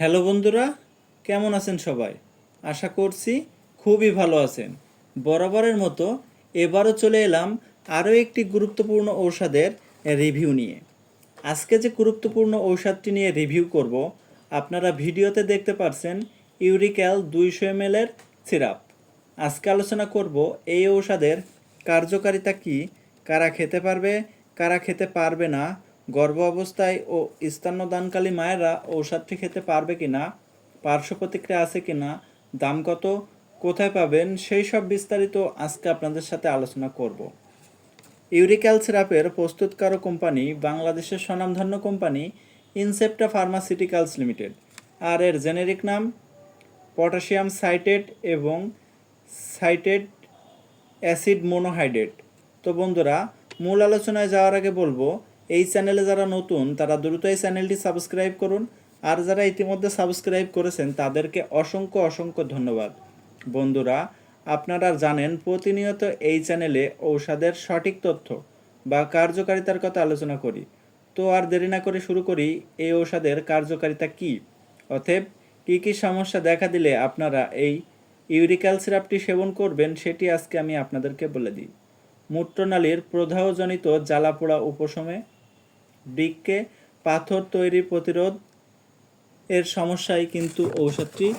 Hello বন্ধুরা, কেমন আছেন সবাই? আশা করছি খুবই ভালো আছেন। বরাবরের মতো এবারও চলে এলাম আরও একটি গুরুত্বপূর্ণ ঔষধের রিভিউ নিয়ে। আজকে যে গুরুত্বপূর্ণ ঔষধটি নিয়ে রিভিউ করব, আপনারা ভিডিওতে দেখতে পারছেন ইউরিক্যাল দুইশো এম এর সিরাপ। আজকে আলোচনা করব এই ঔষধের কার্যকারিতা কি, কারা খেতে পারবে, কারা খেতে পারবে না গর্ভ অবস্থায় ও স্তন্যদানকালী মায়েরা ঔষধটি খেতে পারবে কি না, পার্শ্ব প্রতিক্রিয়া আছে কি না, দাম কত, কোথায় পাবেন, সেই সব বিস্তারিত আজকে আপনাদের সাথে আলোচনা করব। ইউরিক্যাল সিরাপের প্রস্তুতকারক কোম্পানি বাংলাদেশের স্বনামধন্য কোম্পানি ইনসেপ্টা ফার্মাসিউটিক্যালস লিমিটেড। আর এর জেনেরিক নাম পটাশিয়াম সাইটেট এবং সাইটেট অ্যাসিড মোনোহাইড্রেট। তো বন্ধুরা, মূল আলোচনায় যাওয়ার আগে বলব এই চ্যানেলে যারা নতুন, তারা দ্রুত এই চ্যানেলটি সাবস্ক্রাইব করুন। আর যারা ইতিমধ্যে সাবস্ক্রাইব করেছেন, তাদেরকে অসংখ্য অসংখ্য ধন্যবাদ। বন্ধুরা, আপনারা জানেন প্রতিনিয়ত এই চ্যানেলে ঔষধের সঠিক তথ্য বা কার্যকারিতার কথা আলোচনা করি। তো আর দেরি না করে শুরু করি, এই ঔষধের কার্যকারিতা কি? অতএব, কী কী সমস্যা দেখা দিলে আপনারা এই ইউরিক্যাল সিরাপটি সেবন করবেন, সেটি আজকে আমি আপনাদেরকে বলে দিই। মূত্রনালীর প্রদাহজনিত জ্বালাপোড়া উপশমে বৃক্কে পাথর তৈরি প্রতিরোধ এর সমস্যায় কিন্তু ঔষধটি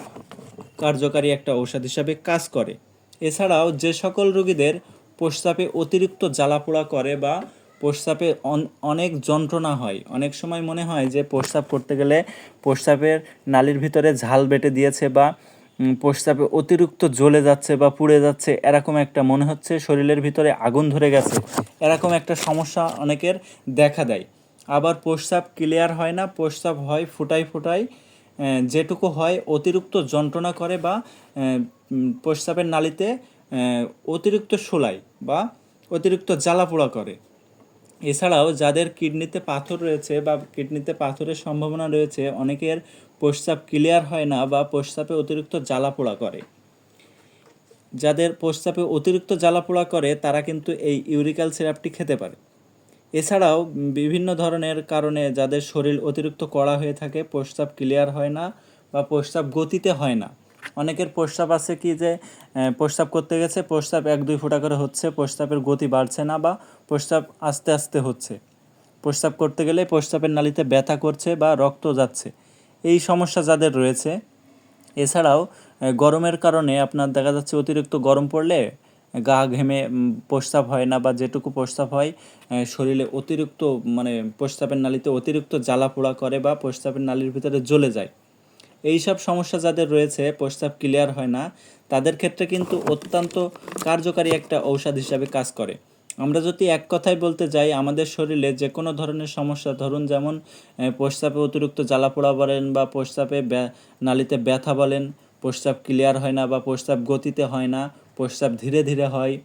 কার্যকারী একটা ঔষধ হিসাবে কাজ করে। এছাড়াও যে সকল রোগীদের প্রস্রাবে অতিরিক্ত জ্বালাপোড়া করে বা প্রস্রাবে অন- অনেক যন্ত্রণা হয়, অনেক সময় মনে হয় যে প্রস্রাব করতে গেলে প্রস্রাবের নালীর ভিতরে ঝাল বেটে দিয়েছে বা প্রস্রাবে অতিরিক্ত জ্বলে যাচ্ছে বা পুড়ে যাচ্ছে, এরকম একটা মনে হচ্ছে শরীরের ভিতরে আগুন ধরে গেছে। এরকম একটা সমস্যা অনেকের দেখা দেয়। আবার প্রস্রাব ক্লিয়ার হয় না, প্রস্রাব হয় ফুটাই ফুটাই যেটুকু হয় অতিরিক্ত যন্ত্রণা করে বা প্রস্রাবের নালীতে অতিরিক্ত শোলায় বা অতিরিক্ত জ্বালাপোড়া করে। এছাড়াও যাদের কিডনিতে পাথর রয়েছে বা কিডনিতে পাথরের সম্ভাবনা রয়েছে, অনেকের প্রস্রাব ক্লিয়ার হয় না বা প্রস্রাবে অতিরিক্ত জ্বালাপোড়া করে। যাদের প্রস্রাবে অতিরিক্ত জ্বালাপোড়া করে, তারা কিন্তু এই ইউরিক্যাল সিরাপটি খেতে পারে। এছাড়াও বিভিন্ন ধরনের কারণে যাদের শরীর অতিরিক্ত কড়া হয়ে থাকে, প্রস্রাব ক্লিয়ার হয় না বা প্রস্রাব গতিতে হয় না। অনেকের প্রস্রাব আছে কি যে প্রস্রাব করতে গেছে, প্রস্রাব এক দুই ফোঁটা করে হচ্ছে, প্রস্রাবের গতি বাড়ছে না বা প্রস্রাব আস্তে আস্তে হচ্ছে। প্রস্রাব করতে গেলে প্রস্রাবের নালিতে ব্যথা করছে বা রক্ত যাচ্ছে। এই সমস্যা যাদের রয়েছে, এছাড়াও গরমের কারণে আপনার দেখা যাচ্ছে অতিরিক্ত গরম পড়লে গা ঘেমে প্রস্রাব হয় না বা যেটুকু প্রস্রাব হয় শরীরে অতিরিক্ত মানে প্রস্রাবের নালীতে অতিরিক্ত জ্বালা পোড়া করে বা প্রস্রাবের নালীর ভিতরে জ্বলে যায়। এই সব সমস্যা যাদের রয়েছে, প্রস্রাব ক্লিয়ার হয় না, তাদের ক্ষেত্রে কিন্তু অত্যন্ত কার্যকারী একটা ঔষধ হিসাবে কাজ করে। আমরা যদি এক কথায় বলতে যাই, আমাদের শরীরে যে কোনো ধরনের সমস্যা, ধরুন যেমন প্রস্রাবে অতিরিক্ত জ্বালা পোড়া বলেন বা প্রস্রাবে নালীতে ব্যথা বলেন, প্রস্রাব ক্লিয়ার হয় না বা প্রস্রাব গতিতে হয় না প্রস্রাব ধীরে ধীরে হয়,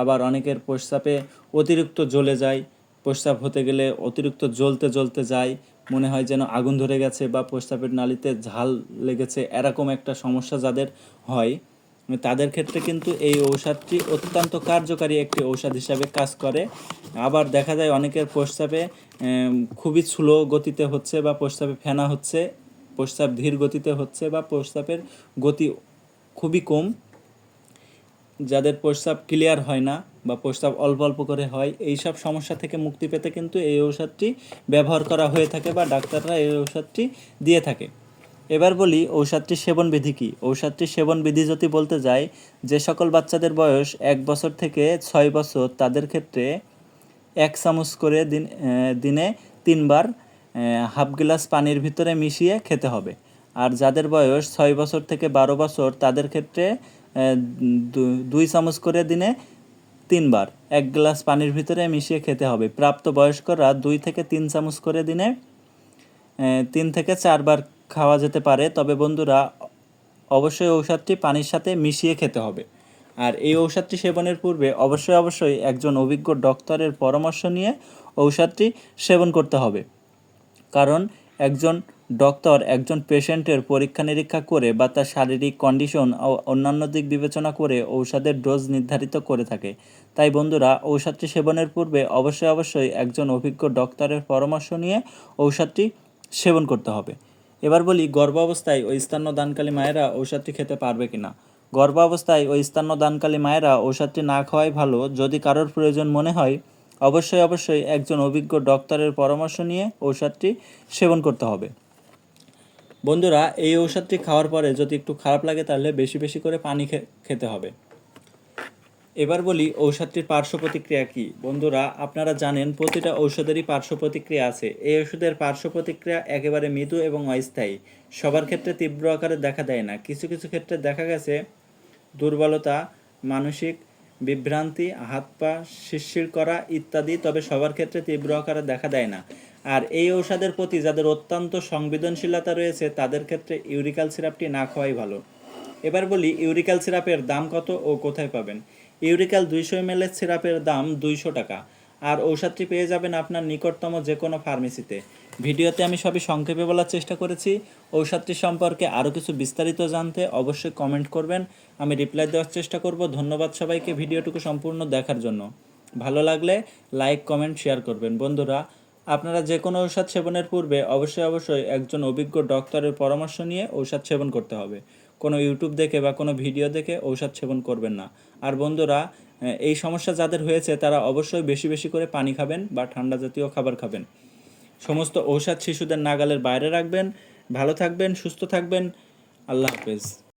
আবার অনেকের প্রস্রাবে অতিরিক্ত জ্বলে যায়, প্রস্রাব হতে গেলে অতিরিক্ত জ্বলতে জ্বলতে যায়, মনে হয় যেন আগুন ধরে গেছে বা প্রস্রাবের নালীতে ঝাল লেগেছে, এরকম একটা সমস্যা যাদের হয়। তাদের ক্ষেত্রে কিন্তু এই ঔষধটি অত্যন্ত কার্যকারী একটি ঔষধ হিসাবে কাজ করে। আবার দেখা যায় অনেকের প্রস্রাবে খুবই স্লো গতিতে হচ্ছে বা প্রস্রাবে ফেনা হচ্ছে, প্রস্রাব ধীর গতিতে হচ্ছে বা প্রস্রাবের গতি খুবই কম। যাদের প্রস্রাব ক্লিয়ার হয় না বা প্রস্রাব অল্প অল্প করে হয় এই সব সমস্যা থেকে মুক্তি পেতে কিন্তু এই ঔষধটি ব্যবহার করা হয়ে থাকে বা ডাক্তাররা এই ঔষধটি দিয়ে থাকে। এবার বলি, ঔষধটির সেবন বিধি কী? ঔষধটির সেবন বিধি যদি বলতে যাই, যে সকল বাচ্চাদের বয়স এক বছর থেকে ছয় বছর, তাদের ক্ষেত্রে এক চামচ করে দিন দিনে তিনবার হাফ গ্লাস পানির ভিতরে মিশিয়ে খেতে হবে। আর যাদের বয়স ছয় বছর থেকে বারো বছর, তাদের ক্ষেত্রে দুই চামচ করে দিনে তিনবার। এক গ্লাস পানির ভিতরে মিশিয়ে খেতে হবে। প্রাপ্ত বয়স্করা দুই থেকে তিন চামচ করে দিনে তিন থেকে চারবার খাওয়া যেতে পারে। তবে বন্ধুরা, অবশ্যই ঔষধটি পানির সাথে মিশিয়ে খেতে হবে। আর এই ঔষধটি সেবনের পূর্বে অবশ্যই অবশ্যই একজন অভিজ্ঞ ডক্টরের পরামর্শ নিয়ে ঔষধটি সেবন করতে হবে। কারণ একজন ডক্টর একজন পেশেন্টের পরীক্ষা নিরীক্ষা করে বা তার শারীরিক কন্ডিশন ও অন্যান্য দিক বিবেচনা করে ঔষধের ডোজ নির্ধারিত করে থাকে। তাই বন্ধুরা, ঔষধটি সেবনের পূর্বে অবশ্যই অবশ্যই একজন অভিজ্ঞ ডক্টরের পরামর্শ নিয়ে ঔষধটি সেবন করতে হবে। এবার বলি, গর্ভাবস্থায় ওই দানকালী মায়েরা ঔষধটি খেতে পারবে কিনা? গর্ভাবস্থায় ওই দানকালী মায়েরা ঔষধটি না খাওয়াই ভালো, যদি কারোর প্রয়োজন মনে হয়, অবশ্যই অবশ্যই একজন অভিজ্ঞ ডক্টরের পরামর্শ নিয়ে ঔষধটি সেবন করতে হবে। বন্ধুরা, এই ঔষধটি খাওয়ার পরে যদি একটু খারাপ লাগে তাহলে বেশি বেশি করে পানি খেতে হবে। এবার বলি ঔষধটির পার্শ্ব প্রতিক্রিয়া কি? বন্ধুরা, আপনারা জানেন প্রতিটা ঔষধেরই পার্শ্ব প্রতিক্রিয়া আছে। এই ওষুধের পার্শ্ব প্রতিক্রিয়া একেবারে মৃদু এবং অস্থায়ী। সবার ক্ষেত্রে তীব্র আকারে দেখা দেয় না। কিছু কিছু ক্ষেত্রে দেখা গেছে দুর্বলতা, মানসিক বিভ্রান্তি, হাত পা শিরশির করা ইত্যাদি, তবে সবার ক্ষেত্রে তীব্র আকারে দেখা দেয় না। আর এই ঔষধের প্রতি যাদের অত্যন্ত সংবেদনশীলতা রয়েছে, তাদের ক্ষেত্রে ইউরিকাল সিরাপটি না খাওয়াই ভালো। এবার বলি, ইউরিকাল সিরাপের দাম কত ও কোথায় পাবেন? ইউরিকাল দুইশো এম সিরাপের দাম দুইশো টাকা। আর ঔষধটি পেয়ে যাবেন আপনার নিকটতম যে কোনো ফার্মেসিতে। ভিডিওতে আমি সবই সংক্ষেপে বলার চেষ্টা করেছি। ঔষধটি সম্পর্কে আরও কিছু বিস্তারিত জানতে অবশ্যই কমেন্ট করবেন। আমি রিপ্লাই দেওয়ার চেষ্টা করব। ধন্যবাদ সবাইকে ভিডিওটুকু সম্পূর্ণ দেখার জন্য। ভালো লাগলে লাইক, কমেন্ট, শেয়ার করবেন। বন্ধুরা আপনারা যে কোনো ঔষধ সেবনের পূর্বে অবশ্যই অবশ্যই একজন অভিজ্ঞ ডক্টরের পরামর্শ নিয়ে ঔষধ সেবন করতে হবে। কোনো ইউটিউব দেখে বা কোনো ভিডিও দেখে ঔষধ সেবন করবেন না। আর বন্ধুরা এই সমস্যা যাদের হয়েছে তারা অবশ্যই বেশি বেশি করে পানি খাবেন বা ঠান্ডা জাতীয় খাবার খাবেন। সমস্ত ঔষধ শিশুদের নাগালের বাইরে রাখবেন। ভালো থাকবেন, সুস্থ থাকবেন। আল্লাহ হাফেজ।